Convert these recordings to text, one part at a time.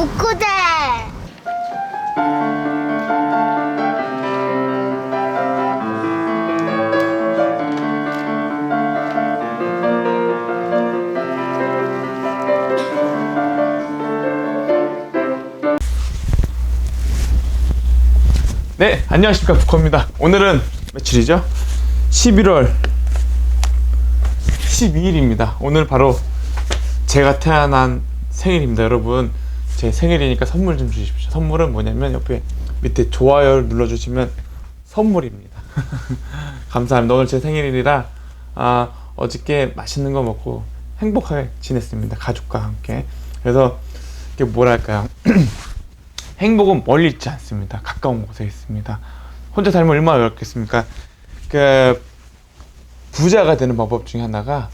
북구대. 네, 안녕하십니까 부커입니다. 오늘은 며칠이죠? 11월 12일입니다. 오늘 바로 제가 태어난 생일입니다. 여러분, 제 생일이니까 선물 좀 주십시오. 선물은 뭐냐면 옆에 밑에 좋아요를 눌러주시면 선물입니다. 감사합니다. 오늘 제 생일이라 아, 어저께 맛있는 거 먹고 행복하게 지냈습니다. 가족과 함께. 그래서 이게 뭐랄까요? 행복은 멀리 있지 않습니다. 가까운 곳에 있습니다. 혼자 살면 얼마나 어렵겠습니까? 그 부자가 되는 방법 중에 하나가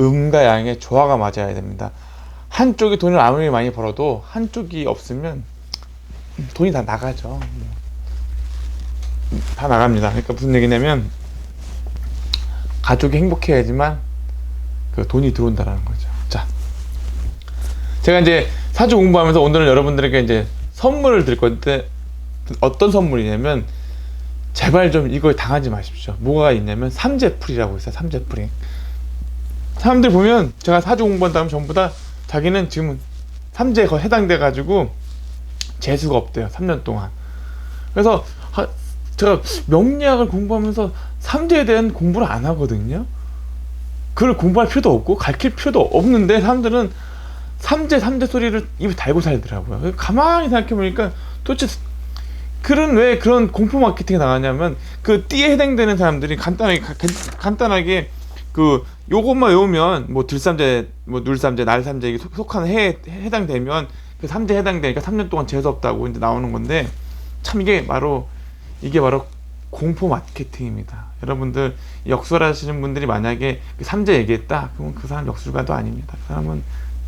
음과 양의 조화가 맞아야 됩니다. 한쪽이 돈을 아무리 많이 벌어도 한쪽이 없으면 돈이 다 나가죠. 뭐. 다 나갑니다. 그러니까 무슨 얘기냐면 가족이 행복해야지만 그 돈이 들어온다라는 거죠. 자, 제가 이제 사주 공부하면서 오늘은 여러분들에게 이제 선물을 드릴 건데 어떤 선물이냐면 제발 좀 이걸 당하지 마십시오. 뭐가 있냐면 삼재풀이라고 있어요. 삼재풀이. 사람들 보면 제가 사주 공부한다면 전부 다 자기는 지금 삼재에 해당돼 가지고 재수가 없대요. 3년 동안. 그래서 하- 제가 명리학을 공부하면서 삼재에 대한 공부를 안 하거든요. 그걸 공부할 필요도 없고 가르칠 필요도 없는데 사람들은 삼재 삼재 소리를 입에 달고 살더라고요. 가만히 생각해 보니까 도대체 그런 왜 그런 공포 마케팅이 나가냐면 그 띠에 해당되는 사람들이 간단하게 가- 간- 간단하게 그 요것만 외우면 뭐 들삼재 뭐 눌삼재 날삼재 이게 속- 속한 해에 해당되면 그 삼재 해당되니까 3년 동안 재수 없다고 이제 나오는 건데 참 이게 바로 이게 바로 공포 마케팅입니다. 여러분들 역설하시는 분들이 만약에 그 삼재 얘기했다 그러면 그 사람 역술가도 아닙니다. 그 사람은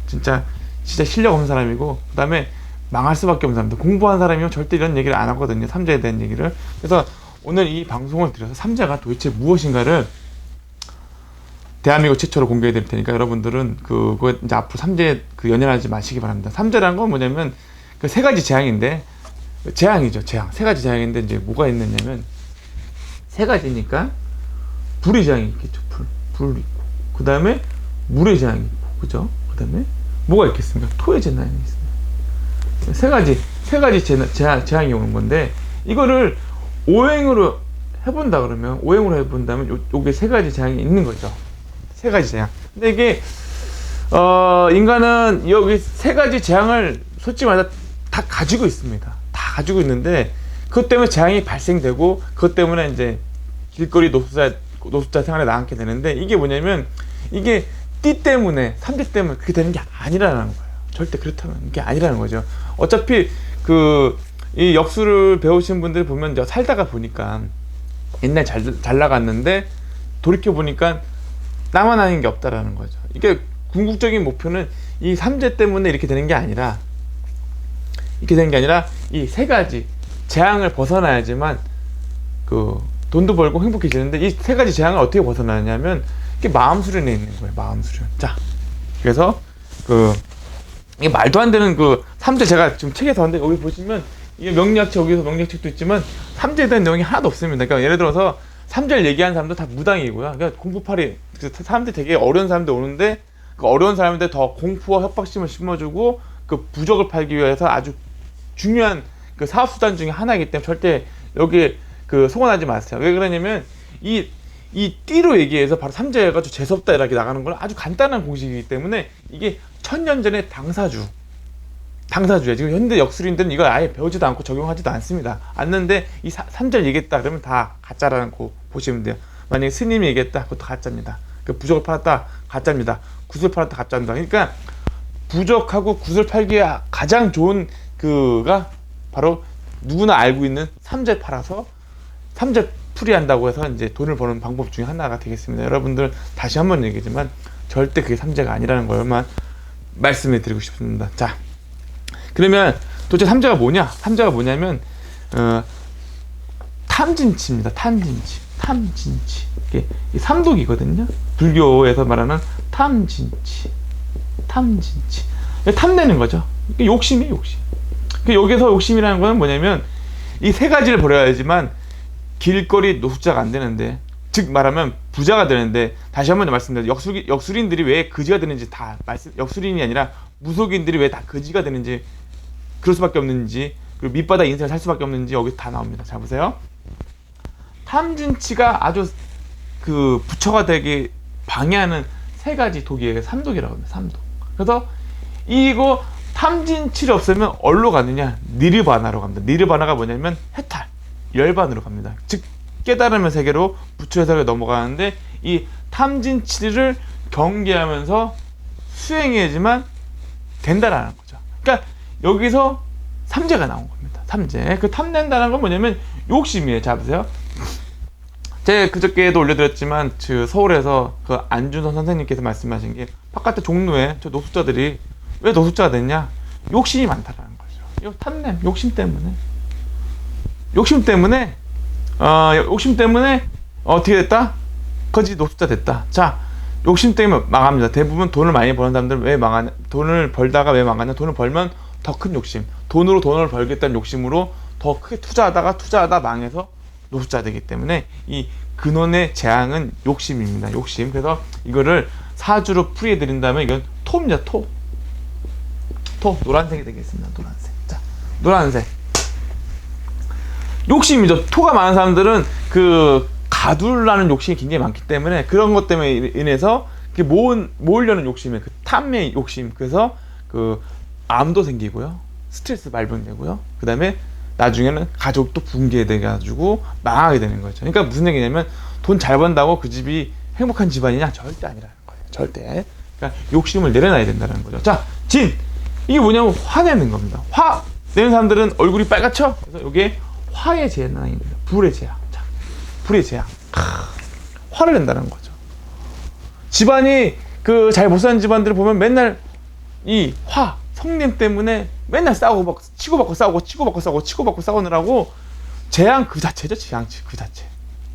진짜 진짜 실력 없는 사람이고 그다음에 망할 수밖에 없는 사람들 공부한 사람이면 절대 이런 얘기를 안 하거든요 삼재에 대한 얘기를 그래서 오늘 이 방송을 들여서 삼재가 도대체 무엇인가를 대한민국 최초로 공개해 드릴 테니까 여러분들은 그거 이제 앞으로 삼재 그 연연하지 마시기 바랍니다. 삼재라는 건 뭐냐면 그 세 가지 재앙인데 재앙이죠 재앙. 세 가지 재앙인데 이제 뭐가 있느냐면 세 가지니까 불의 재앙이 있겠죠 불, 불 있고. 그 다음에 물의 재앙이 있고. 그죠? 그 다음에 뭐가 있겠습니까? 토의 재난이 있습니다. 세 가지 세 가지 재앙, 재앙이 오는 건데 이거를 오행으로 해본다 그러면 오행으로 해본다면 요, 요게 세 가지 재앙이 있는 거죠 세 가지 재앙 근데 이게 어 인간은 여기 세 가지 재앙을 솔직히 말해서 다 가지고 있습니다 다 가지고 있는데 그것 때문에 재앙이 발생되고 그것 때문에 이제 길거리 노숙자 노숙자 생활에 나앉게 되는데 이게 뭐냐면 이게 띠 때문에 삼재 때문에 그렇게 되는 게 아니라는 거예요. 절대 그렇다는 게 아니라는 거죠. 어차피 그 이 역수를 배우신 분들 보면 이제 살다가 보니까 옛날 잘, 잘 나갔는데 돌이켜 보니까 나만 아닌 게 없다라는 거죠. 이게 궁극적인 목표는 이 삼재 때문에 이렇게 되는 게 아니라 이렇게 되는 게 아니라 이 세 가지 재앙을 벗어나야지만 그 돈도 벌고 행복해지는데 이 세 가지 재앙을 어떻게 벗어나냐면 이게 마음 수련에 있는 거예요. 마음 수련. 자, 그래서 그 이게 말도 안 되는 그 삼재 제가 지금 책에서 왔는데 여기 보시면 이게 명리학책 여기서 명리학책도 있지만 삼재에 대한 내용이 하나도 없습니다. 그러니까 예를 들어서 삼재를 얘기하는 사람도 다 무당이고요. 그러니까 공부팔이 그 사람들이 되게 어려운 사람들 오는데 그 어려운 사람한테 더 공포와 협박심을 심어주고 그 부적을 팔기 위해서 아주 중요한 그 사업 수단 중에 하나이기 때문에 절대 여기 그 소원하지 마세요. 왜 그러냐면 이 이 띠로 얘기해서 바로 삼재해가지고 재수없다 이렇게 나가는 건 아주 간단한 공식이기 때문에 이게 천년 전의 당사주 당사주예요. 지금 현대 역술인들은 이걸 아예 배우지도 않고 적용하지도 않습니다. 않는데 이 사- 삼재를 얘기했다 그러면 다 가짜라는 거 보시면 돼요. 만약에 스님이 얘기했다 그것도 가짜입니다. 그 부적을 팔았다 가짜입니다. 굿을 팔았다 가짜입니다. 그러니까 부적하고 굿을 팔기에 가장 좋은 그가 바로 누구나 알고 있는 삼재 팔아서 삼재 풀이한다고 해서 이제 돈을 버는 방법 중에 하나가 되겠습니다. 여러분들 다시 한번 얘기지만 절대 그게 삼재가 아니라는 걸만 말씀해 드리고 싶습니다. 자, 그러면 도대체 삼재가 뭐냐? 삼재가 뭐냐면 어, 탐진치입니다. 탐진치, 탐진치. 이게 이 삼독이거든요. 불교에서 말하는 탐진치, 탐진치. 탐내는 거죠. 그러니까 욕심이에요, 욕심. 그 여기서 욕심이라는 거는 뭐냐면 이 세 가지를 버려야지만 길거리 노숙자가 안 되는데 즉 말하면 부자가 되는데 다시 한번 말씀드려 역술 역술인들이 왜 거지가 되는지 다 말씀 역술인이 아니라 무속인들이 왜 다 거지가 되는지 그럴 수밖에 없는지 그리고 밑바닥 인생을 살 수밖에 없는지 여기 다 나옵니다. 자 보세요. 탐진치가 아주 그 부처가 되게 방해하는 세 가지 독이에요. 삼독이라고 합니다. 삼독. 그래서 이거 탐진치를 없애면 어디로 가느냐? 니르바나로 갑니다. 니르바나가 뭐냐면 해탈, 열반으로 갑니다. 즉 깨달음의 세계로 부처의 세계로 넘어가는데 이 탐진치를 경계하면서 수행해야지만 된다라는 거죠. 그러니까 여기서 삼재가 나온 겁니다. 삼재. 그 탐낸다는 건 뭐냐면 욕심이에요. 자 보세요. 제가 그저께도 올려드렸지만 그 서울에서 그 안준선 선생님께서 말씀하신 게 바깥에 종로에 저 노숙자들이 왜 노숙자가 됐냐? 욕심이 많다라는 거죠. 요 탐냄, 욕심 때문에. 욕심 때문에 어, 욕심 때문에 어떻게 됐다? 거지 노숙자 됐다. 자, 욕심 때문에 망합니다. 대부분 돈을 많이 버는 사람들은 왜 망하냐? 돈을 벌다가 왜 망하냐? 돈을 벌면 더 큰 욕심. 돈으로 돈을 벌겠다는 욕심으로 더 크게 투자하다가 투자하다 망해서 노숙자 되기 때문에 이 근원의 재앙은 욕심입니다. 욕심. 그래서 이거를 사주로 풀이해 드린다면 이건 토입니다. 토. 토 노란색이 되겠습니다. 노란색. 자, 노란색. 욕심이죠. 토가 많은 사람들은 그 가둘라는 욕심이 굉장히 많기 때문에 그런 것 때문에 인해서 그 모은 모으려는 욕심에 그 탐의 욕심 그래서 그 암도 생기고요. 스트레스 발병되고요. 그 다음에 나중에는 가족도 붕괴돼 가지고 망하게 되는 거죠. 그러니까 무슨 얘기냐면 돈 잘 번다고 그 집이 행복한 집안이냐 절대 아니라는 거예요. 절대. 그러니까 욕심을 내려놔야 된다는 거죠. 자, 진 이게 뭐냐면 화내는 겁니다. 화 내는 사람들은 얼굴이 빨갛죠. 그래서 이게 화의 재난입니다. 불의 재앙. 자, 불의 재앙. 크, 화를 낸다는 거죠. 집안이 그 잘 못 사는 집안들을 보면 맨날 이 화, 성냄 때문에 맨날 싸우고 막 치고받고 싸우고 치고받고 싸우고 치고받고 싸우느라고 재앙 그 자체죠. 재앙 그 자체.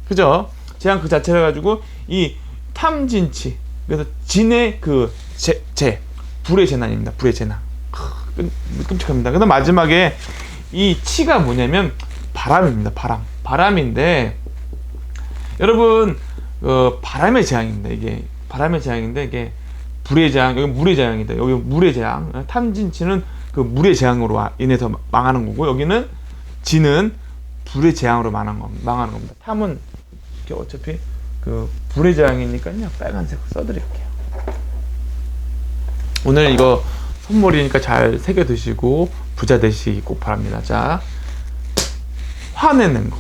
그죠? 재앙 그 자체를 가지고 이 탐진치 그래서 진의 그 재, 재 불의 재난입니다. 불의 재난. 끔, 끔찍합니다. 그다음 마지막에 이 치가 뭐냐면 바람입니다. 바람. 바람인데 여러분 어, 바람의 재앙입니다. 이게 바람의 재앙인데 이게 불의 재앙, 여기 물의 재앙이다. 여기 물의 재앙. 탐진치는 그 물의 재앙으로 인해서 망하는 거고 여기는 지는 불의 재앙으로 망하는 겁니다. 탐은 어차피 그 불의 재앙이니까요. 빨간색으로 써드릴게요. 오늘 이거 선물이니까 잘 새겨 드시고 부자 되시기 꼭 바랍니다. 자, 화내는 거.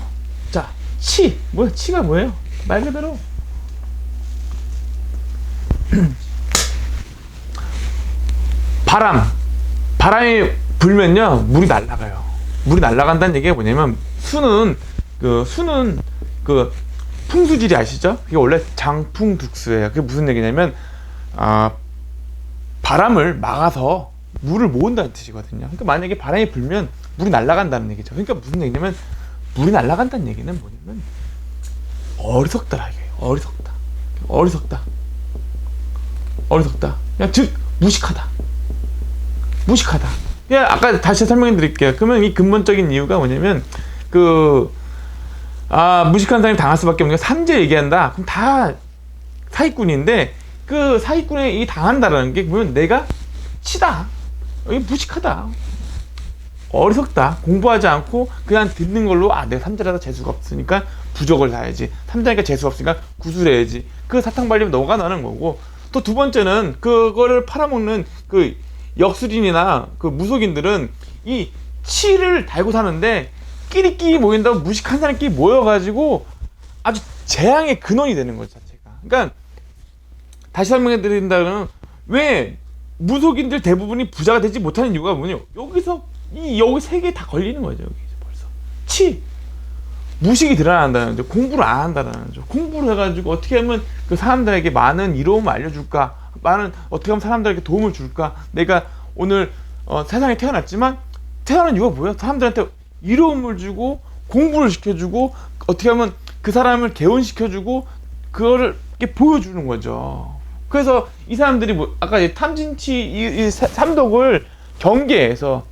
자, 치. 뭐야? 치가 뭐예요? 말 그대로. 바람. 바람이 불면요, 물이 날아가요. 물이 날아간다는 얘기가 뭐냐면, 수는, 그, 수는, 그, 풍수질이 아시죠? 그게 원래 장풍득수예요. 그게 무슨 얘기냐면, 아, 바람을 막아서 물을 모은다는 뜻이거든요. 그러니까 만약에 바람이 불면 물이 날아간다는 얘기죠. 그러니까 무슨 얘기냐면 물이 날아간다는 얘기는 뭐냐면 어리석다라 이게 어리석다. 어리석다. 어리석다. 그냥 즉 무식하다. 무식하다. 그냥 아까 다시 설명해 드릴게요. 그러면 이 근본적인 이유가 뭐냐면 그 아, 무식한 사람이 당할 수밖에 없는 게 삼재 얘기한다. 그럼 다 사기꾼인데 그 사기꾼에 이 당한다라는 게 보면 내가 치다. 이 무식하다. 어리석다. 공부하지 않고 그냥 듣는 걸로 아 내가 삼자라서 재수가 없으니까 부적을 사야지. 삼자니까 재수가 없으니까 구슬해야지. 그 사탕 발리면 너가 나는 거고 또 두 번째는 그거를 팔아먹는 그 역술인이나 그 무속인들은 이 치를 달고 사는데 끼리끼리 모인다고 무식한 사람끼리 모여가지고 아주 재앙의 근원이 되는 거죠 자체가. 그러니까 다시 설명해 드린다면 왜 무속인들 대부분이 부자가 되지 못하는 이유가 뭐냐 여기서 이 여기 세 개 다 걸리는 거죠 여기 벌써. 치. 무식이 드러난다는 거죠. 공부를 안 한다는 거죠. 공부를 해가지고 어떻게 하면 그 사람들에게 많은 이로움을 알려줄까 많은 어떻게 하면 사람들에게 도움을 줄까? 내가 오늘 어, 세상에 태어났지만 태어난 이유가 뭐야 사람들한테 이로움을 주고 공부를 시켜주고 어떻게 하면 그 사람을 개운시켜주고 그거를 이렇게 보여주는 거죠. 그래서 이 사람들이 뭐 아까 이 탐진치 이, 이 사- 삼독을 경계에서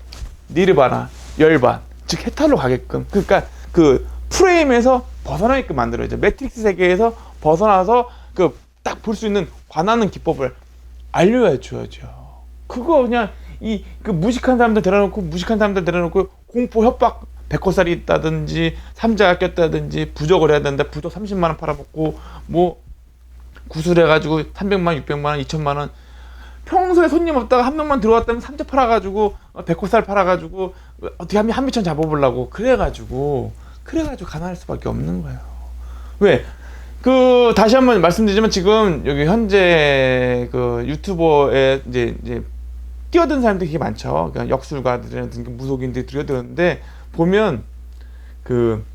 니르바나 열반 즉 해탈로 가게끔 그러니까 그 프레임에서 벗어나게끔 만들어야죠 매트릭스 세계에서 벗어나서 그 딱 볼 수 있는 관하는 기법을 알려야 줘야죠 그거 그냥 이 그 무식한 사람들 데려놓고 무식한 사람들 데려놓고 공포 협박 백호살이 있다든지 삼자가 꼈다든지 부적을 해야 된다 부적 30만 원 팔아먹고 뭐 구슬해가지고 300만 원, 600만 원, 2천만 원 평소에 손님 없다가 한 명만 들어왔다면 삼재 팔아가지고 어, 백호살 팔아가지고 어, 어떻게 하면 한 미천 잡아보려고 그래가지고 그래가지고 가난할 수밖에 없는 거예요. 왜? 그 다시 한번 말씀드리지만 지금 여기 현재 그 유튜버에 이제 이제 뛰어든 사람들이 되게 많죠. 그러니까 역술가들이라든지 무속인들이 뛰어드는데 보면 그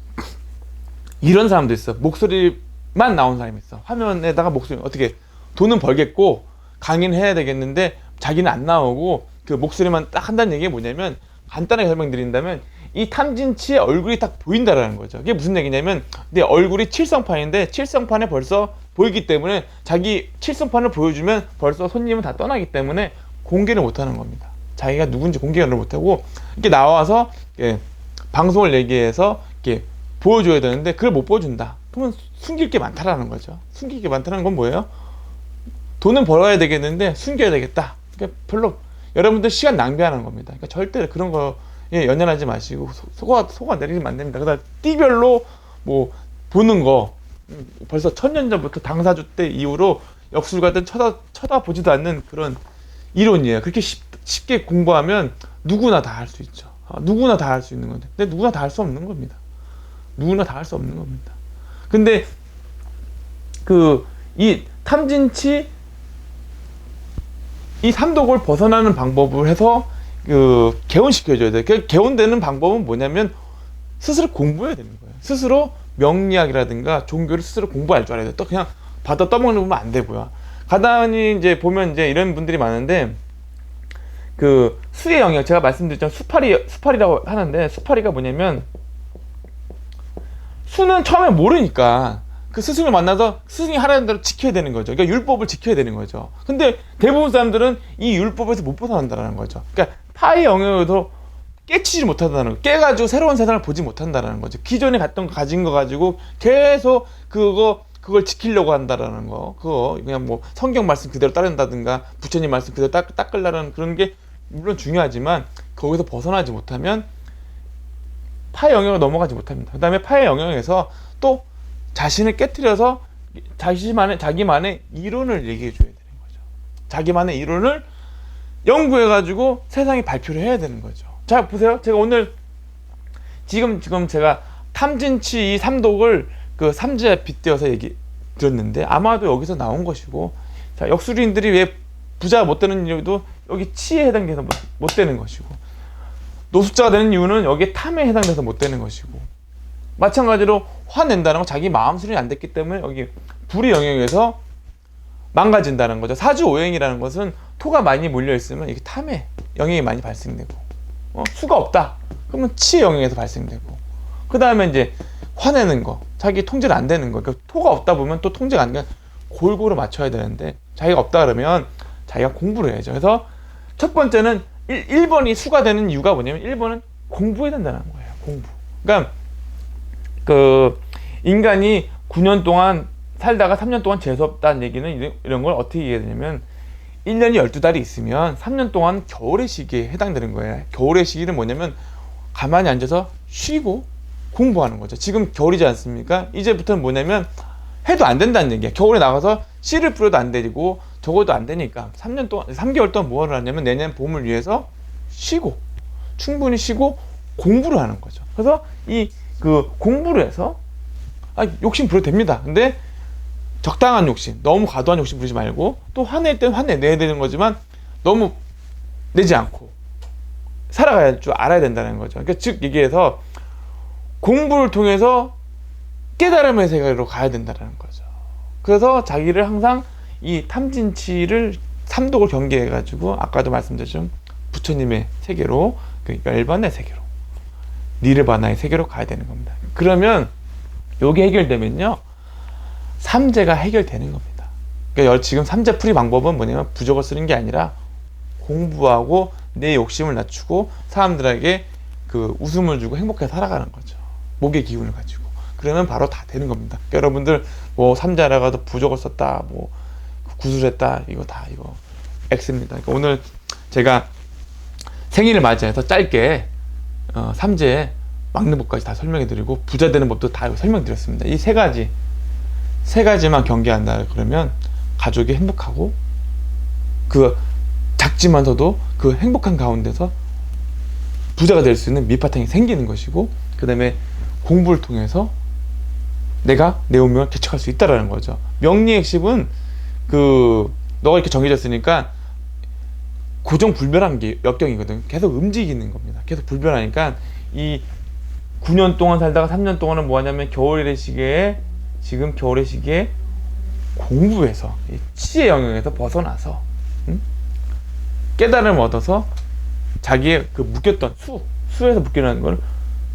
이런 사람도 있어. 목소리만 나온 사람이 있어. 화면에다가 목소리 어떻게 돈은 벌겠고 강의는 해야 되겠는데 자기는 안 나오고 그 목소리만 딱 한다는 얘기가 뭐냐면 간단하게 설명드린다면 이 탐진치의 얼굴이 딱 보인다라는 거죠. 이게 무슨 얘기냐면 내 얼굴이 칠성판인데 칠성판에 벌써 보이기 때문에 자기 칠성판을 보여주면 벌써 손님은 다 떠나기 때문에 공개를 못하는 겁니다. 자기가 누군지 공개를 못하고 이렇게 나와서 이렇게 방송을 얘기해서 이렇게 보여줘야 되는데 그걸 못 보여준다. 그러면 숨길 게 많다라는 거죠. 숨길 게 많다는 건 뭐예요? 돈은 벌어야 되겠는데 숨겨야 되겠다. 그러니까 별로 여러분들 시간 낭비하는 겁니다. 그러니까 절대 그런 거 에 연연하지 마시고 소- 속아 속아 내리면 안 됩니다. 그다음 띠별로 뭐 보는 거 음, 벌써 천년 전부터 당사주 때 이후로 역술가든 쳐다 쳐다보지도 않는 그런 이론이에요. 그렇게 쉽, 쉽게 공부하면 누구나 다 할 수 있죠. 아, 누구나 다 할 수 있는 건데, 근데 누구나 다 할 수 없는 겁니다. 누구나 다 할 수 없는 겁니다. 근데 그 이 탐진치 이 삼독을 벗어나는 방법을 해서 그 개운시켜줘야 돼요. 그 개운되는 방법은 뭐냐면 스스로 공부해야 되는 거예요. 스스로 명리학이라든가 종교를 스스로 공부할 줄 알아야 돼요. 또 그냥 받아 떠먹는 보면 안 되고요. 가다니 이제 보면 이제 이런 분들이 많은데 그 수의 영역 제가 말씀드렸잖아요. 수파리 수파리라고 하는데 수파리가 뭐냐면 수는 처음에 모르니까 그 스승을 만나서 스승이 하라는 대로 지켜야 되는 거죠. 그러니까 율법을 지켜야 되는 거죠. 근데 대부분 사람들은 이 율법에서 못 벗어난다는 거죠. 그러니까 파의 영역에도 깨치지 못한다는 거, 깨가지고 새로운 세상을 보지 못한다는 거죠. 기존에 갔던 거 가진 거 가지고 계속 그거 그걸 지키려고 한다라는 거, 그거 그냥 뭐 성경 말씀 그대로 따른다든가 부처님 말씀 그대로 닦, 닦으려는 그런 게 물론 중요하지만 거기서 벗어나지 못하면 파의 영역을 넘어가지 못합니다. 그 다음에 파의 영역에서 또 자신을 깨뜨려서 자기만의, 자기만의 이론을 얘기해 줘야 되는 거죠. 자기만의 이론을 연구해가지고 세상에 발표를 해야 되는 거죠. 자, 보세요. 제가 오늘 지금, 지금 제가 탐진치 이 삼독을 그 삼재에 빗대어서 얘기 드렸는데 아마도 여기서 나온 것이고 자, 역술인들이 왜 부자가 못 되는 이유도 여기 치에 해당돼서 못, 못 되는 것이고 노숙자가 되는 이유는 여기에 탐에 해당돼서 못 되는 것이고 마찬가지로 화낸다는 건 자기 마음 수련이 안 됐기 때문에 여기 불의 영역에서 망가진다는 거죠. 사주 오행이라는 것은 토가 많이 몰려 있으면 이게 탐의 영역이 많이 발생되고 어, 수가 없다. 그러면 치의 영역에서 발생되고 그 다음에 이제 화내는 거, 자기 통제가 안 되는 거. 그러니까 토가 없다 보면 또 통제가 안 돼. 골고루 맞춰야 되는데 자기가 없다 그러면 자기가 공부를 해야죠. 그래서 첫 번째는 1, 1번이 수가 되는 이유가 뭐냐면 1번은 공부해야 된다는 거예요. 공부. 그러니까 그 인간이 9년 동안 살다가 3년 동안 재수없다는 얘기는 이런, 걸 어떻게 이해해야 되냐면 1년이 12달이 있으면 3년 동안 겨울의 시기에 해당되는 거예요. 겨울의 시기는 뭐냐면 가만히 앉아서 쉬고 공부하는 거죠. 지금 겨울이지 않습니까? 이제부터는 뭐냐면 해도 안 된다는 얘기야. 겨울에 나가서 씨를 뿌려도 안 되고 적어도 안 되니까 3년 동안 3개월 동안 뭐 하냐면 내년 봄을 위해서 쉬고 충분히 쉬고 공부를 하는 거죠. 그래서 이 그 공부를 해서 아, 욕심 부려도 됩니다. 근데 적당한 욕심, 너무 과도한 욕심 부리지 말고 또 화낼 땐 화내내야 되는 거지만 너무 내지 않고 살아갈 줄 알아야 된다는 거죠. 그러니까 즉 얘기해서 공부를 통해서 깨달음의 세계로 가야 된다는 거죠. 그래서 자기를 항상 이 탐진치를 삼독을 경계해 가지고 아까도 말씀드렸죠 부처님의 세계로 그 열반의 세계로 니르바나의 세계로 가야 되는 겁니다. 그러면 요게 해결되면요 삼재가 해결되는 겁니다. 그러니까 여- 지금 삼재 풀이 방법은 뭐냐면 부적을 쓰는 게 아니라 공부하고 내 욕심을 낮추고 사람들에게 그 웃음을 주고 행복하게 살아가는 거죠. 목의 기운을 가지고. 그러면 바로 다 되는 겁니다. 그러니까 여러분들 뭐 삼자라가도 부족을 썼다, 뭐 구술했다, 이거 다 이거 X입니다. 그러니까 오늘 제가 생일을 맞이해서 짧게 어, 삼재 막는 법까지 다 설명해 드리고 부자 되는 법도 다 설명드렸습니다. 이 세 가지 세 가지만 경계한다 그러면 가족이 행복하고 그 작지만서도 그 행복한 가운데서 부자가 될 수 있는 밑바탕이 생기는 것이고 그 다음에 공부를 통해서 내가 내 운명을 개척할 수 있다라는 거죠. 명리의 핵심은 그 너가 이렇게 정해졌으니까 고정 불변한 게 역경이거든. 계속 움직이는 겁니다. 계속 불변하니까 이 9년 동안 살다가 3년 동안은 뭐 하냐면 겨울의 시기에 지금 겨울의 시기에 공부해서 이 치의 영역에서 벗어나서 응? 깨달음을 얻어서 자기의 그 묶였던 수 수에서 묶여있는 걸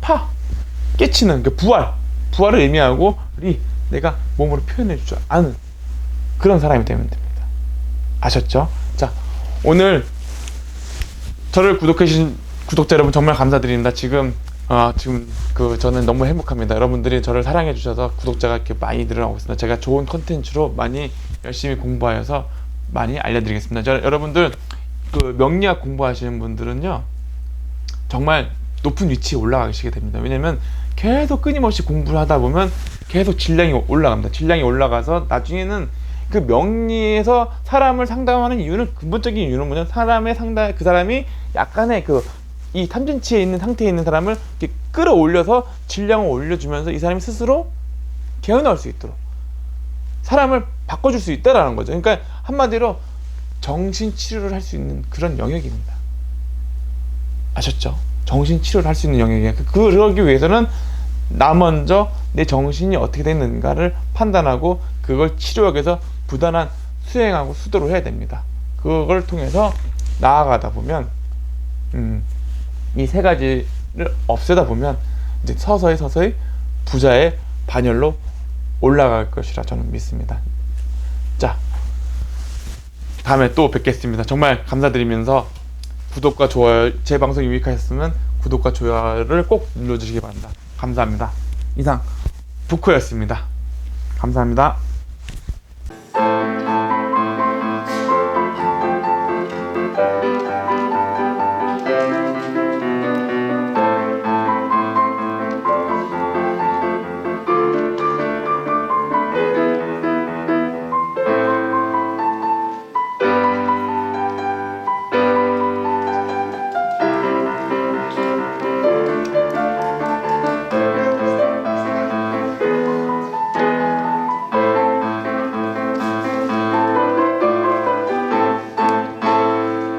파 깨치는 그 부활 부활을 의미하고 리 내가 몸으로 표현해 줄줄 아는 그런 사람이 되면 됩니다. 아셨죠? 자 오늘 저를 구독해 주신 구독자 여러분 정말 감사드립니다. 지금 아 지금 그 저는 너무 행복합니다. 여러분들이 저를 사랑해 주셔서 구독자가 이렇게 많이 늘어나고 있습니다. 제가 좋은 컨텐츠로 많이 열심히 공부하여서 많이 알려드리겠습니다. 저, 여러분들 그 명리학 공부하시는 분들은요 정말 높은 위치에 올라가시게 됩니다. 왜냐면 계속 끊임없이 공부를 하다 보면 계속 질량이 올라갑니다. 질량이 올라가서 나중에는 그 명리에서 사람을 상담하는 이유는 근본적인 이유는 뭐냐 사람의 상담 그 사람이 약간의 그 이 탐진치에 있는 상태에 있는 사람을 이렇게 끌어올려서 질량을 올려주면서 이 사람이 스스로 개어나올 수 있도록 사람을 바꿔줄 수 있다라는 거죠. 그러니까 한마디로 정신 치료를 할 수 있는 그런 영역입니다. 아셨죠? 정신 치료를 할 수 있는 영역이에요. 그- 그러기 위해서는 나 먼저 내 정신이 어떻게 됐는가를 판단하고 그걸 치료하기 위해서 부단한 수행하고 수도를 해야 됩니다. 그걸 통해서 나아가다 보면 음, 이 세 가지를 없애다 보면 이제 서서히 서서히 부자의 반열로 올라갈 것이라 저는 믿습니다. 자, 다음에 또 뵙겠습니다. 정말 감사드리면서 구독과 좋아요, 제 방송이 유익하셨으면 구독과 좋아요를 꼭 눌러주시기 바랍니다. 감사합니다. 이상 부코였습니다. 감사합니다.